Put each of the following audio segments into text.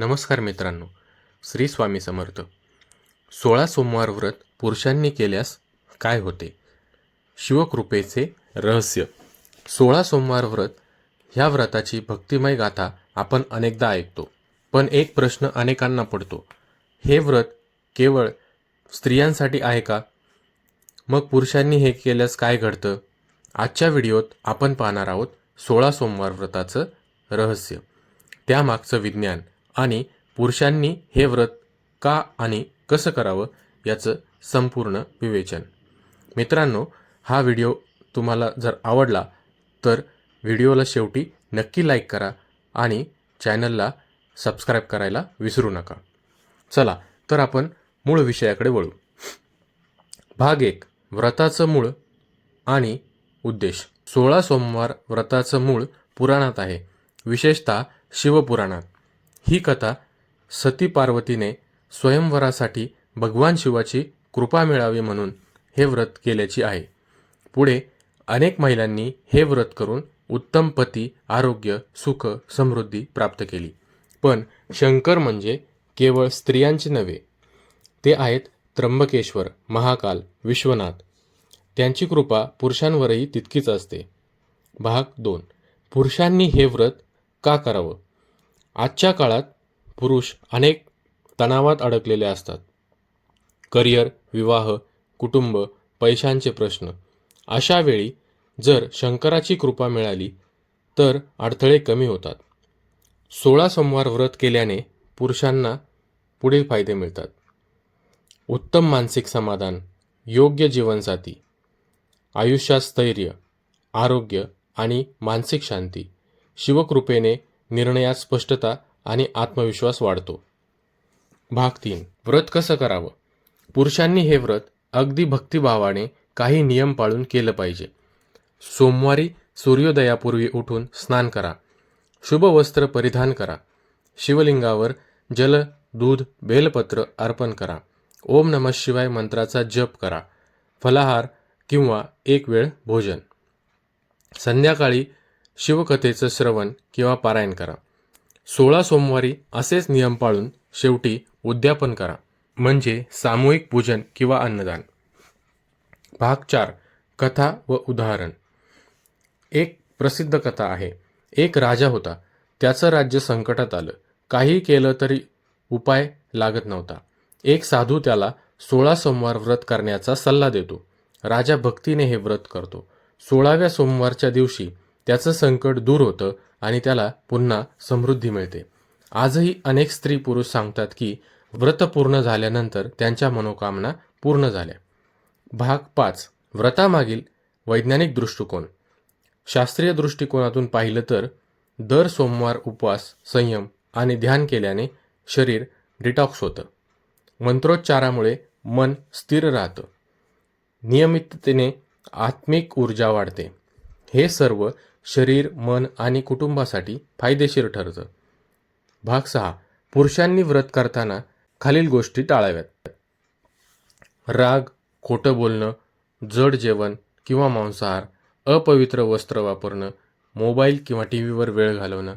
नमस्कार मित्रांनो श्री स्वामी समर्थ. सोळा सोमवार व्रत पुरुषांनी केल्यास काय होते? शिवकृपेचे रहस्य. सोळा सोमवार व्रत ह्या व्रताची भक्तिमय गाथा आपण अनेकदा ऐकतो पण एक प्रश्न अनेकांना पडतो. हे व्रत केवळ स्त्रियांसाठी आहे का? मग पुरुषांनी हे केल्यास काय घडतं? आजच्या व्हिडिओत आपण पाहणार आहोत सोळा सोमवार व्रताचं रहस्य. त्यामागचं विज्ञान. आणि पुरुषांनी हे व्रत का आणि कसं करावं याचं संपूर्ण विवेचन. मित्रांनो हा व्हिडिओ तुम्हाला जर आवडला तर व्हिडिओला शेवटी नक्की लाईक करा आणि चॅनलला सबस्क्राईब करायला विसरू नका. चला तर आपण मूळ विषयाकडे वळू. भाग एक व्रताचं मूळ आणि उद्देश. सोळा सोमवार व्रताचं मूळ पुराणात आहे. विशेषतः शिवपुराणात. ही कथा सती पार्वतीने स्वयंवरासाठी भगवान शिवाची कृपा मिळावी म्हणून हे व्रत केल्याची आहे. पुढे अनेक महिलांनी हे व्रत करून उत्तम पती आरोग्य सुख समृद्धी प्राप्त केली. पण शंकर म्हणजे केवळ स्त्रियांचे नव्हे ते आहेत त्र्यंबकेश्वर महाकाल विश्वनाथ. त्यांची कृपा पुरुषांवरही तितकीच असते. भाग दोन. पुरुषांनी हे व्रत का करावं? आजच्या काळात पुरुष अनेक तणावात अडकलेले असतात. करिअर विवाह कुटुंब पैशांचे प्रश्न. अशा वेळी जर शंकराची कृपा मिळाली तर अडथळे कमी होतात. सोळा सोमवार व्रत केल्याने पुरुषांना पुढील फायदे मिळतात. उत्तम मानसिक समाधान योग्य जीवनसाथी आयुष्यात स्थैर्य आरोग्य आणि मानसिक शांती शिवकृपेने निर्णयात स्पष्टता आणि आत्मविश्वास वाढतो. भाग तीन. व्रत कसं करावं? पुरुषांनी हे व्रत अगदी भक्तिभावाने काही नियम पाळून केलं पाहिजे. सोमवारी सूर्योदयापूर्वी उठून स्नान करा. शुभ वस्त्र परिधान करा. शिवलिंगावर जल दूध बेलपत्र अर्पण करा. ओम नमः शिवाय मंत्राचा जप करा. फलाहार किंवा एक वेळ भोजन. संध्याकाळी शिवकथेचं श्रवण किंवा पारायण करा. सोळा सोमवारी असेच नियम पाळून शेवटी उद्यापन करा. म्हणजे सामूहिक पूजन किंवा अन्नदान. भाग चार कथा व उदाहरण. एक प्रसिद्ध कथा आहे. एक राजा होता. त्याचं राज्य संकटात आलं. काही केलं तरी उपाय लागत नव्हता. एक साधू त्याला सोळा सोमवार व्रत करण्याचा सल्ला देतो. राजा भक्तीने हे व्रत करतो. सोळाव्या सोमवारच्या दिवशी त्याचं संकट दूर होतं आणि त्याला पुन्हा समृद्धी मिळते. आजही अनेक स्त्री पुरुष सांगतात की व्रत पूर्ण झाल्यानंतर त्यांच्या मनोकामना पूर्ण झाल्या. भाग पाच. व्रतामागील वैज्ञानिक दृष्टिकोन. शास्त्रीय दृष्टिकोनातून पाहिलं तर दर सोमवार उपवास संयम आणि ध्यान केल्याने शरीर डिटॉक्स होतं. मंत्रोच्चारामुळे मन स्थिर राहतं. नियमिततेने आत्मिक ऊर्जा वाढते. हे सर्व शरीर मन आणि कुटुंबासाठी फायदेशीर ठरतं. भाग सहा. पुरुषांनी व्रत करताना खालील गोष्टी टाळाव्यात. राग खोटं बोलणं जड जेवण किंवा मांसाहार अपवित्र वस्त्र वापरणं मोबाईल किंवा टी व्हीवर वेळ घालवणं.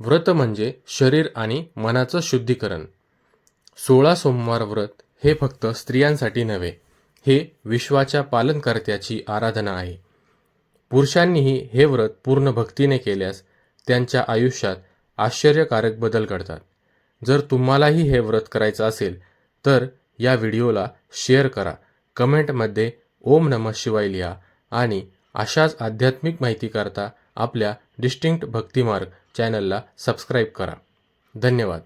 व्रत म्हणजे शरीर आणि मनाचं शुद्धीकरण. सोळा सोमवार व्रत हे फक्त स्त्रियांसाठी नव्हे हे विश्वाच्या पालनकर्त्याची आराधना आहे. पुरुषांनीही हे व्रत पूर्ण भक्तीने केल्यास त्यांच्या आयुष्यात आश्चर्यकारक बदल घडतात. जर तुम्हालाही हे व्रत करायचं असेल तर या व्हिडिओला शेअर करा. कमेंटमध्ये ओम नमः शिवाय लिहा आणि अशाच आध्यात्मिक माहितीकरता आपल्या डिस्टिंक्ट भक्तिमार्ग चॅनलला सबस्क्राईब करा. धन्यवाद.